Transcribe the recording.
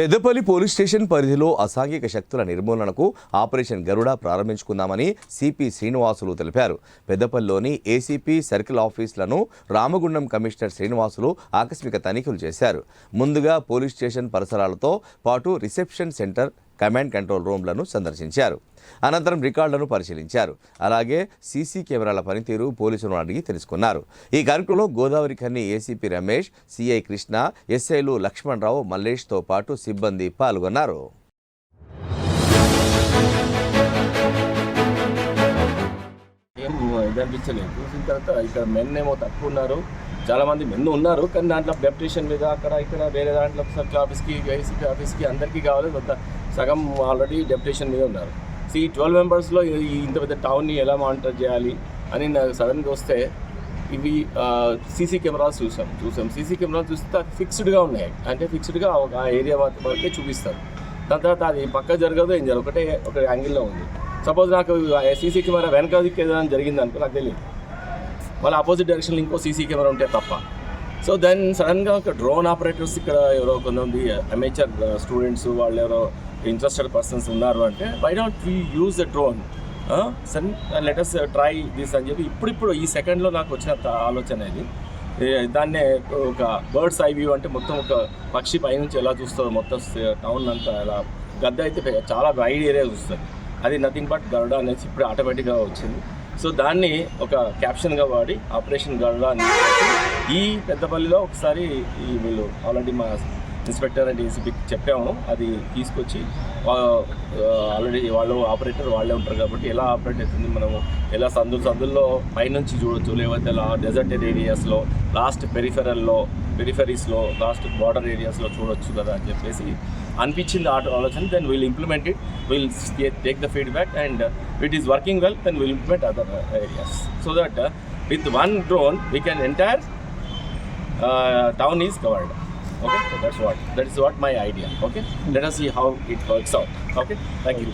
Peddapalli police station పరిధిలో అసాంఘిక శక్తుల నిర్మూలనకు ఆపరేషన్ గరుడ ప్రారంభించుకుందామని సిపి శ్రీనివాసులు తెలిపారు. పెద్దపల్లిలోని ఏసీపీ సర్కిల్ ఆఫీసులను రామగుండం కమిషనర్ శ్రీనివాసులు ఆకస్మిక తనిఖీలు చేశారు. ముందుగా పోలీస్ స్టేషన్ పరిసరాలతో పాటు రిసెప్షన్ సెంటర్ కమాండ్ కంట్రోల్ రూమ్లను సందర్శించారు. అనంతరం రికార్డులను పరిశీలించారు. అలాగే సీసీ కెమెరాల పనితీరు పోలీసులను అడిగి తెలుసుకున్నారు. ఈ కార్యక్రమంలో గోదావరి ఖన్ని ఏసీపీ రమేష్ సిఐ కృష్ణ ఎస్ఐలు లక్ష్మణరావు మల్లేష్తో పాటు సిబ్బంది పాల్గొన్నారు. ఇది అనిపించలేదు చూసిన తర్వాత ఇక్కడ మెన్ ఏమో తక్కువ ఉన్నారు. చాలామంది మెన్ ఉన్నారు కానీ దాంట్లో డెప్యుటేషన్ మీద అక్కడ ఇక్కడ వేరే దాంట్లో సర్కిల్ ఆఫీస్కి ఐసీపీ ఆఫీస్కి అందరికీ కావాలి. కొంత సగం ఆల్రెడీ డెప్యుటేషన్ మీద ఉన్నారు. సో ఈ ట్వెల్వ్ మెంబర్స్లో ఇంత పెద్ద టౌన్ని ఎలా మానిటర్ చేయాలి అని నాకు సడన్గా వస్తే ఇవి సీసీ కెమెరాస్ చూసాం. చూసాం. సీసీ కెమెరాలు చూస్తే ఫిక్స్డ్గా ఉన్నాయి. అంటే ఫిక్స్డ్గా ఒక ఏరియా వరకే చూపిస్తారు. దాని తర్వాత అది పక్క జరగదు ఏం జరగదు. ఒకటే ఒక యాంగిల్లో ఉంది. సపోజ్ నాకు సీసీ కెమెరా వెనక దిక్కు ఏదైనా జరిగింది అనుకో నాకు తెలియదు వాళ్ళ ఆపోజిట్ డైరెక్షన్లో ఇంకో సీసీ కెమెరా ఉంటే తప్ప. సో దెన్ సడన్గా ఒక డ్రోన్ ఆపరేటర్స్ ఇక్కడ ఎవరో కొంతమంది uh, అమేచర్ స్టూడెంట్స్ uh, వాళ్ళు ఎవరో ఇంట్రెస్టెడ్ పర్సన్స్ ఉన్నారు అంటే why don't we use the drone sun letters try this అని చెప్పి ఇప్పుడిప్పుడు ఈ సెకండ్లో నాకు వచ్చిన ఆలోచన ఇది. దాన్నే ఒక బర్డ్స్ ఐ వ్యూ అంటే మొత్తం ఒక పక్షి పైనుంచి ఎలా చూస్తుందో మొత్తం uh, టౌన్ అంతా ఎలా గద్ద అయితే చాలా వైడ్ ఏరియా చూస్తుంది. అది నథింగ్ బట్ గరుడ అనేసి ఇప్పుడు ఆటోమేటిక్గా వచ్చింది. సో దాన్ని ఒక క్యాప్షన్గా వాడి ఆపరేషన్ గరుడ అని ఈ పెద్దపల్లిలో ఒకసారి ఈ వీళ్ళు ఆల్రెడీ మా ఇన్స్పెక్టర్ అండ్ ఏసీపీకి చెప్పాము. అది తీసుకొచ్చి ఆల్రెడీ వాళ్ళు ఆపరేటర్ వాళ్ళే ఉంటారు కాబట్టి ఎలా ఆపరేట్ అవుతుంది మనము ఎలా సందులు సందుల్లో పైనుంచి చూడొచ్చు. లేకపోతే ఇలా డెజర్టెడ్ ఏరియాస్లో లాస్ట్ పెరిఫెరల్లో పెరిఫెరీస్లో లాస్ట్ బార్డర్ ఏరియాస్లో చూడొచ్చు కదా అని చెప్పేసి అనిపించింది ఆ ఆలోచన then will implement it will take the feedback and it is working well then will implement other areas so that with one drone we can entire town is covered. Okay, so that's what that is what my idea. Okay, let us see how it works out. Okay, thank you.